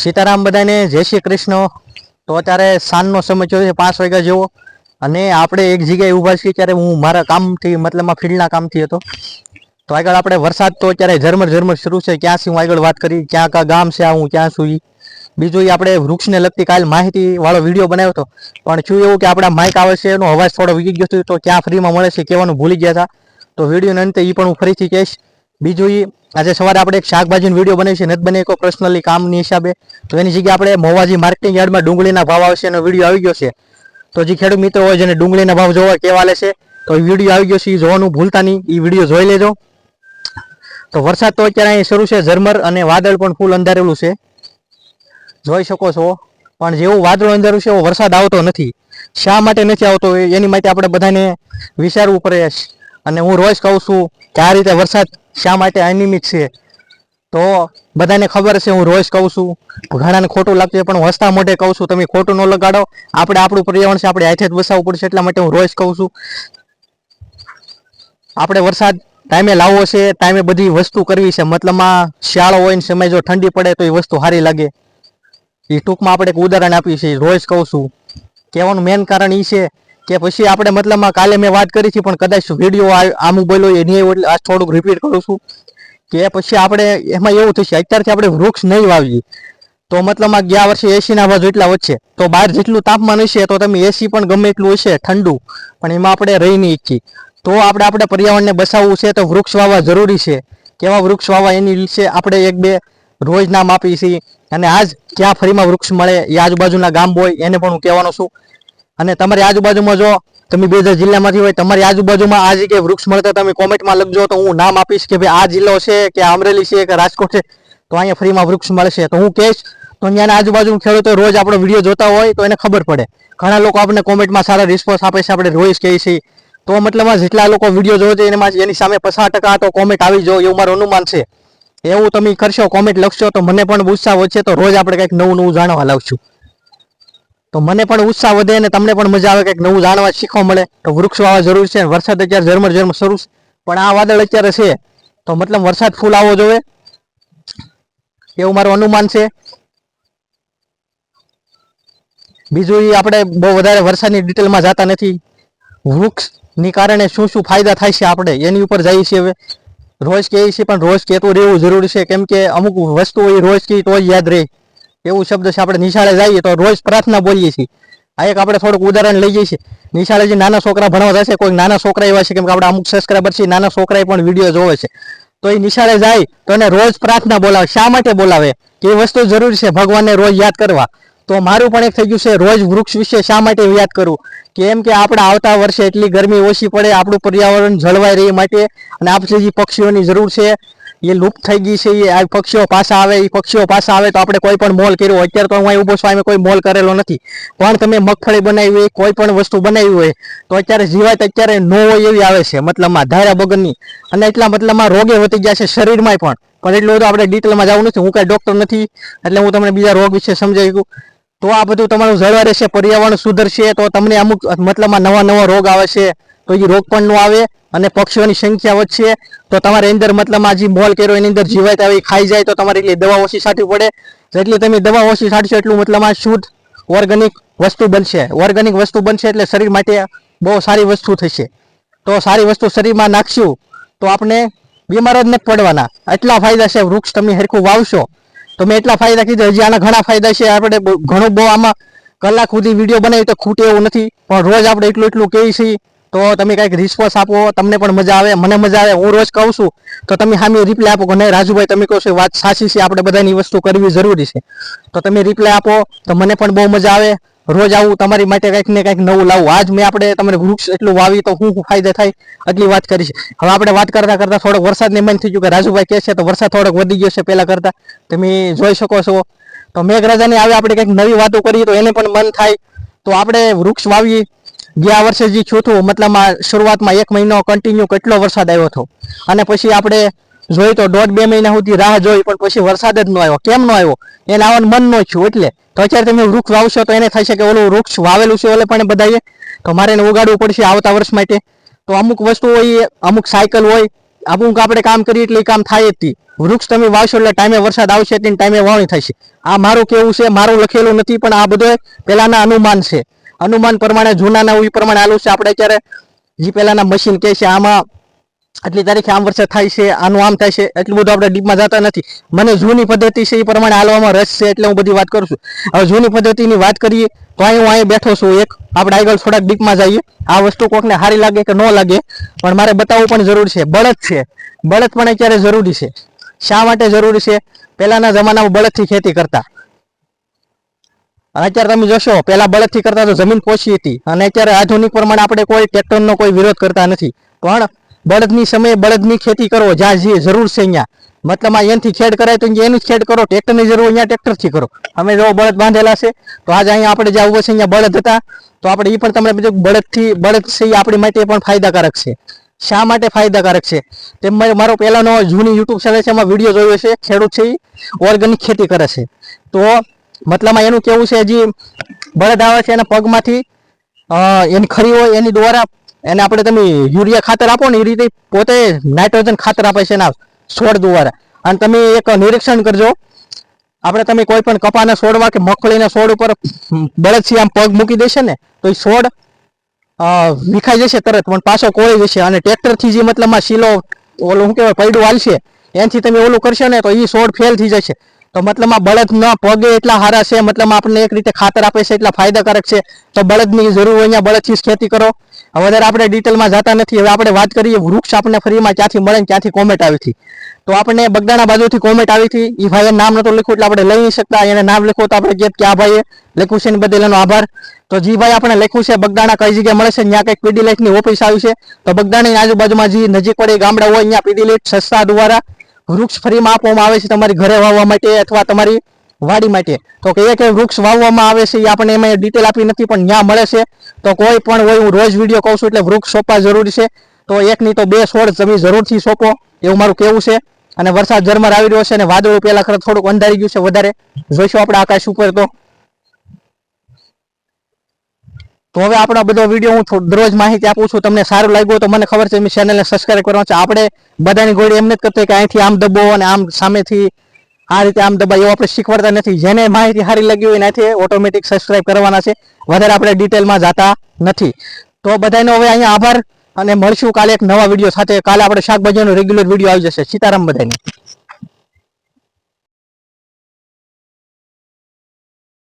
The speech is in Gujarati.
સીતારામ બધાને જય શ્રી કૃષ્ણ. તો અત્યારે સાંજનો સમય થયો છે પાંચ વાગ્યા જેવો. અને આપણે એક જગ્યાએ ઊભા છીએ ત્યારે હું મારા કામથી મતલબમાં ફિલ્ડના કામથી હતો. તો આગળ આપણે વરસાદ તો અત્યારે ઝરમર ઝરમર શરૂ છે. ક્યાંથી હું આગળ વાત કરી, ક્યાં કા ગામ છે આ, હું ક્યાં છું બીજું એ આપણે વૃક્ષને લગતી કાલ માહિતી વાળો વીડિયો બનાવ્યો હતો. પણ શું એવું કે આપણા માઇક આવે છે, એનો અવાજ થોડો વીગી ગયો હતો તો ક્યાં ફ્રીમાં મળે છે કહેવાનું ભૂલી ગયા હતા. તો વિડીયોને અંતે એ પણ હું ફરીથી કહીશ. બીજું ઈ આજે સવારે આપણે એક શાકભાજીનો વીડિયો બનાવી છે. નથી બને પર્સનલી કામની હિસાબે. તો એની જગ્યાએ આપણે મોવાજી માર્કેટિંગ યાર્ડમાં ડુંગળીના ભાવ આવશે એનો વીડિયો આવી ગયો છે. તો જે ખેડૂત મિત્રો હોય જેને ડુંગળીના ભાવ જોવા કેવા લેશે તો એ વીડિયો આવી ગયો છે. એ જોવાનું ભૂલતા નહીં. એ વીડિયો જોઈ લેજો. તો વરસાદ તો અત્યારે અહીં શરૂ છે. ઝરમર અને વાદળ પણ ફૂલ અંધારેલું છે. જોઈ શકો છો. પણ જેવું વાદળ અંધારું છે એવો વરસાદ આવતો નથી. શા માટે નથી આવતો એની માટે આપણે બધાને વિચારવું પડે. અને હું રોજ કહું છું કે આ રીતે વરસાદ શા માટે અનિયમિત છે? તો બધાને ખબર છે હું રોજ કહું છું, ઘણાને ખોટું લાગતું છે પણ હસતા મોઢે કહું છું, તમે ખોટું ન લગાડો. આપણે આપણું પર્યાવરણ છે, આપણે હાથે જ વસાવવું પડશે, એટલા માટે હું રોજ કહું છું. આપણે વરસાદ ટાઈમે લાવવો છે, ટાઈમે બધી વસ્તુ કરવી છે. મતલબમાં શિયાળો હોય ને સમય જો ઠંડી પડે, તો એ વસ્તુ સારી લાગે. એ ટૂંકમાં આપણે એક ઉદાહરણ આપીએ છીએ રોજ કહું છું. કહેવાનું મેન કારણ એ છે કે પછી આપણે મતલબમાં કાલે મેં વાત કરી હતી, પણ કદાચ વીડિયો આમું બોલ્યો એ નહીં એટલે આ થોડુંક રિપીટ કરું છું. કે પછી આપણે એમાં એવું થશે, અત્યારથી આપણે વૃક્ષ નહીં વાવીએ. તો મતલબમાં ગયા વર્ષે એસી ના બાજુ એટલા વચ્ચે તો બહાર જેટલું તાપમાન હશે, તો તમે એસી પણ ગમે એટલું હશે, ઠંડુ. પણ એમાં આપણે રહી નહીં ઈચ્છીએ તો આપણે આપણે પર્યાવરણને બચાવવું છે, તો વૃક્ષ વાવવા જરૂરી છે. કેવા વૃક્ષ વાવવા એની વિશે આપણે એક બે રોજ નામ આપીએ છીએ. અને આજ ક્યાં ફરીમાં વૃક્ષ મળે, એ આજુબાજુના ગામ હોય, એને પણ હું કહેવાનો છું. અને તમારી આજુબાજુમાં જો તમે બે હજાર જિલ્લામાંથી હોય, તમારી આજુબાજુમાં આ જગ્યાએ વૃક્ષ મળતા તમે કોમેન્ટમાં લખજો તો હું નામ આપીશ કે ભાઈ આ જિલ્લો છે કે અમરેલી છે કે રાજકોટ છે, તો અહીંયા ફ્રીમાં વૃક્ષ મળશે. તો હું કહીશ, તો અહીંયાના આજુબાજુ ખેડૂતો રોજ આપણો વીડિયો જોતા હોય તો એને ખબર પડે. ઘણા લોકો આપણને કોમેન્ટમાં સારા રિસ્પોન્સ આપે છે, આપણે રોજ કહીએ છીએ તો મતલબમાં જેટલા લોકો વીડિયો જોવે છે, એમાં એની સામે પચાસ ટકા તો કોમેન્ટ આવી જાય, એવું મારું અનુમાન છે. એવું તમે કરશો કોમેન્ટ લખશો, તો મને પણ ઉત્સાહ વધશે, તો રોજ આપણે કંઈક નવું નવું જાણવા લાવશું. તો મને પણ ઉત્સાહ વધે અને તમને પણ મજા આવે, કંઈક નવું જાણવા શીખવા મળે. તો વૃક્ષ વાવવા જરૂર છે વરસાદ અત્યારે ઝરમર ઝરમર શરૂ છે. પણ આ વાદળ અત્યારે છે. તો મતલબ વરસાદ ફૂલ આવવો જોઈએ. એવું મારું અનુમાન છે. બીજું એ આપણે બહુ વધારે વરસાદની ડિટેલમાં જતા નથી. વૃક્ષની કારણે શું શું ફાયદા થાય છે આપણે? એની ઉપર જઈએ છીએ હવે. રોજ કહીએ છીએ, પણ રોજ કહેતું રહેવું જરૂરી છે. કેમ કે અમુક વસ્તુ એ રોજ કહી તો યાદ રહે. એવું શબ્દ છે, આપણે નિશાળે જઈએ તો રોજ પ્રાર્થના બોલીએ છીએ. આ એક આપણે થોડુંક ઉદાહરણ લઈએ છીએ. નિશાળે જે નાના છોકરા ભણવા જશે કોઈ નાના છોકરા એવા છે, કેમ કે આપણે અમુક સબસ્ક્રાઈબર છે નાના છોકરાએ પણ વીડિયો જોવે છે. તો એ નિશાળે જાય, તો એને રોજ પ્રાર્થના બોલાવે, શા માટે બોલાવે? કે એ વસ્તુ જરૂરી છે, ભગવાનને રોજ યાદ કરવા. તો મારું પણ એક થઈ ગયું છે, રોજ વૃક્ષ વિશે શા માટે યાદ કરવું કેમ કે આપણે આવતા વર્ષે એટલી ગરમી ઓછી પડે, આપણું પર્યાવરણ જળવાઈ રહે માટે, અને આપણે જે પક્ષીઓની જરૂર છે એ લુપ્ત થઈ ગઈ છે, એ પક્ષીઓ પાછા આવે, એ પક્ષીઓ પાછા આવે તો આપણે કોઈ પણ મોલ કર્યો અત્યારે તો હું અહીં ઊભો છું અમે કોઈ મોલ કરેલો નથી. પણ તમે મગફળી બનાવી હોય, કોઈ પણ વસ્તુ બનાવી હોય, તો અત્યારે જીવાત અત્યારે ન હોય એવી આવે છે. મતલબમાં ધારા બગરની અને એટલા મતલબમાં રોગે વધી ગયા છે શરીરમાં પણ. પણ એટલું બધું આપણે ડિટેલમાં જવું નથી. હું કાંઈ ડૉક્ટર નથી, એટલે હું તમને બીજા રોગ વિશે સમજાવી તો આ બધું તમારું જળવાઈ રહેશે, પર્યાવરણ સુધરશે, તો તમને અમુક મતલબમાં નવા નવા રોગ આવે છે. તો એ રોગ પણ ન આવે અને પક્ષીઓની સંખ્યા વધશે, તો તમારે અંદર મતલબમાં જે મોલ કર્યો એની અંદર જીવાત આવે એ ખાઈ જાય, તો તમારે એટલી દવા ઓછી છાંટવી પડે. જેટલી તમે દવા ઓછી છાંટશો એટલું મતલબ આ શુદ્ધ ઓર્ગેનિક વસ્તુ બનશે. ઓર્ગેનિક વસ્તુ બનશે એટલે શરીર માટે બહુ સારી વસ્તુ થશે. તો સારી વસ્તુ શરીરમાં નાખશું, તો આપણે બીમાર જ નથી પડવાના. એટલા ફાયદા છે વૃક્ષ તમે હરખું વાવશો. તો મેં એટલા ફાયદા કીધા, હજી આના ઘણા ફાયદા છે. આપણે ઘણું બહુ આમાં કલાક સુધી વીડિયો બનાવી તો ખૂટે એવું નથી. પણ રોજ આપણે એટલું એટલું કહીએ છીએ. તો તમે કંઈક રિસ્પોન્સ આપો, તમને પણ મજા આવે, મને મજા આવે, હું રોજ કહું છું, તો તમે સામે રિપ્લાય આપો નહીં, રાજુભાઈ, તમે કહો છો વાત સાચી છે, આપણે બધાની વસ્તુ કરવી જરૂરી છે. તો તમે રિપ્લાય આપો, તો મને પણ બહુ મજા આવે. રોજ આવું તમારી માટે કંઈક ને કંઈક નવું લાવું. આજ મેં આપણે તમને વૃક્ષ એટલું વાવી તો શું ફાયદો ફાયદા થાય આટલી વાત કરી છે. હવે આપણે વાત કરતા કરતા થોડોક વરસાદની મન થઈ ગયું કે રાજુભાઈ કહે છે તો વરસાદ થોડોક વધી ગયો છે પહેલાં કરતા. તમે જોઈ શકો છો. તો મેઘરાજાની આવે આપણે કંઈક નવી વાતો કરીએ તો એને પણ મન થાય. તો આપણે વૃક્ષ વાવીએ. ગયા વર્ષે જે ચોથું, મતલબ મતલબમાં શરૂઆતમાં એક મહિનો કન્ટિન્યુ કેટલો વરસાદ આવ્યો હતો? અને પછી આપણે જોઈ તો દોઢ બે મહિના સુધી રાહ જોઈ, પણ પછી વરસાદ જ ન આવ્યો. કેમ ન આવ્યો? એને આવવાનું મન ન થયું એટલે. તો અત્યારે તમે વૃક્ષ વાવશો તો એને થશે કે ઓલું વૃક્ષ વાવેલું છે ઓલે પણ બધાએ. તો મારે એને ઉગાડવું પડશે આવતા વર્ષ માટે. તો અમુક વસ્તુ હોય, અમુક સાયકલ હોય, અમુક આપણે કામ કરીએ એટલે કામ થાય જ વૃક્ષ તમે વાવશો એટલે ટાઈમે વરસાદ આવશે એટલે ટાઈમે વાવણી થશે. આ મારું કેવું છે, મારું લખેલું નથી, પણ આ બધો પહેલાના અનુમાન છે. અનુમાન પ્રમાણે, જૂનાના એ પ્રમાણે આલું છે. આપણે અત્યારે જે પહેલાના મશીન કહે છે, આમાં આટલી તારીખે આમ વર્ષે થાય છે, આનું આમ થાય છે. એટલું બધું આપણે ડીપમાં જતા નથી. મને જૂની પદ્ધતિ છે એ પ્રમાણે હાલવામાં રસ છે એટલે હું બધી વાત કરું છું. હવે જૂની પદ્ધતિની વાત કરીએ, તો અહીં હું અહીં બેઠો છું એક. આપણે આગળ થોડાક ડીપમાં જઈએ. આ વસ્તુ કોકને સારી લાગે કે ન લાગે, પણ મારે બતાવવું પણ જરૂર છે. બળદ છે. બળદ પણ અત્યારે જરૂરી છે. શા માટે જરૂરી છે? પહેલાના જમાનામાં બળદથી ખેતી કરતા. અને અત્યારે તમે જોશો પહેલા બળદથી કરતા તો જમીન પોચી હતી. અને અત્યારે આધુનિક પ્રમાણે આપણે કોઈ ટ્રેક્ટરનો કોઈ વિરોધ કરતા નથી. પણ બળદની સમયે બળદની ખેતી કરો, જ્યાં જે જરૂર છે અહીંયા મતલબ આ એનથી ખેડ કરાય તો એનું જ ખેડ કરો ટ્રેક્ટરની જરૂર અહીંયા ટ્રેક્ટરથી કરો. અમે જો બળદ બાંધેલા છે, તો આજે અહીંયા આપણે જે આવું છે અહીંયા બળદ હતા. તો આપણે એ પણ તમને બીજું બળદથી, બળદ છે એ આપણી માટે પણ ફાયદાકારક છે. શા માટે ફાયદાકારક છે? તેમ મારો પહેલાનો જૂની યુટ્યુબ ચેનલ છે, એમાં વીડિયો જોયો છે, ખેડૂત છે ઓર્ગેનિક ખેતી કરે છે. તો મતલબમાં એનું કેવું છે હજી બળદ આવે છે એના પગમાંથી એની ખરી હોય એની દ્વારા એને આપણે તમે યુરિયા ખાતર આપો ને એ રીતે પોતે નાઇટ્રોજન ખાતર આપે છે એના છોડ દ્વારા. અને તમે એક નિરીક્ષણ કરજો. આપણે તમે કોઈ પણ કપાના છોડમાં કે મગફળીના છોડ ઉપર બળદથી આમ પગ મૂકી દેશે ને, તો એ છોડ વિખાઈ જશે તરત, પણ પાછો કોળી જશે અને ટ્રેક્ટરથી જે મતલબમાં શીલો ઓલું શું કહેવાય, પૈડું હાલશે, એનાથી તમે ઓલું કરશો ને તો એ છોડ ફેલ થઈ જશે. તો મતલબમાં બળદના પગે એટલા સારા છે, મતલબ આપણને એક રીતે ખાતર આપે છે એટલા ફાયદાકારક છે. તો બળદની જરૂર હોય અહીંયા બળદથી જ ખેતી કરો. વધારે આપણે ડિટેલમાં જતા નથી. હવે આપણે વાત કરીએ વૃક્ષ આપણને ફ્રીમાં ક્યાંથી મળે ને ક્યાંથી કોમેન્ટ આવી હતી. તો આપણને બગદાણા બાજુથી કોમેન્ટ આવી હતી. એ ભાઈએ નામ નતો લખ્યું એટલે આપણે લઈ નહીં શકતા. એને નામ લખ્યું તો આપણે કહેત કે આ ભાઈએ લખ્યું છે એની બદલ એનો આભાર. તો જી ભાઈ આપણે લખ્યું છે બગદાણા કઈ જગ્યાએ મળે છે? ત્યાં કંઈક પીડી લાઇટની ઓફિસ આવી છે. તો બગદાણાની આજુબાજુમાં જે નજીક પડે ગામડા હોય અહીંયા પીડી લાઇટ સસ્તા દ્વારા વૃક્ષ ફ્રીમાં આપવામાં આવે છે તમારી ઘરે વાવવા માટે અથવા તમારી વાડી માટે? તો કે એક વૃક્ષ વાવવામાં આવે છે એ આપણને એમાં ડિટેલ આપી નથી, પણ ત્યાં મળે છે. તો કોઈ પણ હોય, હું રોજ વીડિયો કહું છું એટલે વૃક્ષ સોંપવા જરૂરી છે. તો એક નહીં તો બે છોડ તમે જરૂરથી સોંપો, એવું મારું કેવું છે. અને વરસાદ ઝરમર આવી રહ્યો છે અને વાદળો પહેલાં ખરે થોડુંક અંધારી ગયું છે વધારે. જોઈશું આપણે આકાશ ઉપર તો. તો હવે આપણો બધો વીડિયો હું દરરોજ માહિતી આપું છું, તમને સારું લાગ્યું તો મને ખબર છે મેં ચેનલને સબસ્ક્રાઈબ કરવાનું છે. આપણે બધાની ગોળી એમ નથી કરતી કે અહીંથી આમ દબો અને આમ સામેથી આ રીતે આમ દબાય એવું આપણે શીખવાડતા નથી. જેને માહિતી સારી લાગી હોય એનાથી ઓટોમેટિક સબસ્ક્રાઈબ કરવાના છે. વધારે આપણે ડિટેલમાં જતા નથી. તો બધાનો હવે અહીંયા આભાર અને મળશું કાલે એક નવા વીડિયો સાથે. કાલે આપણે શાકભાજીનો રેગ્યુલર વીડિયો આવી જશે. સીતારામ બધાને.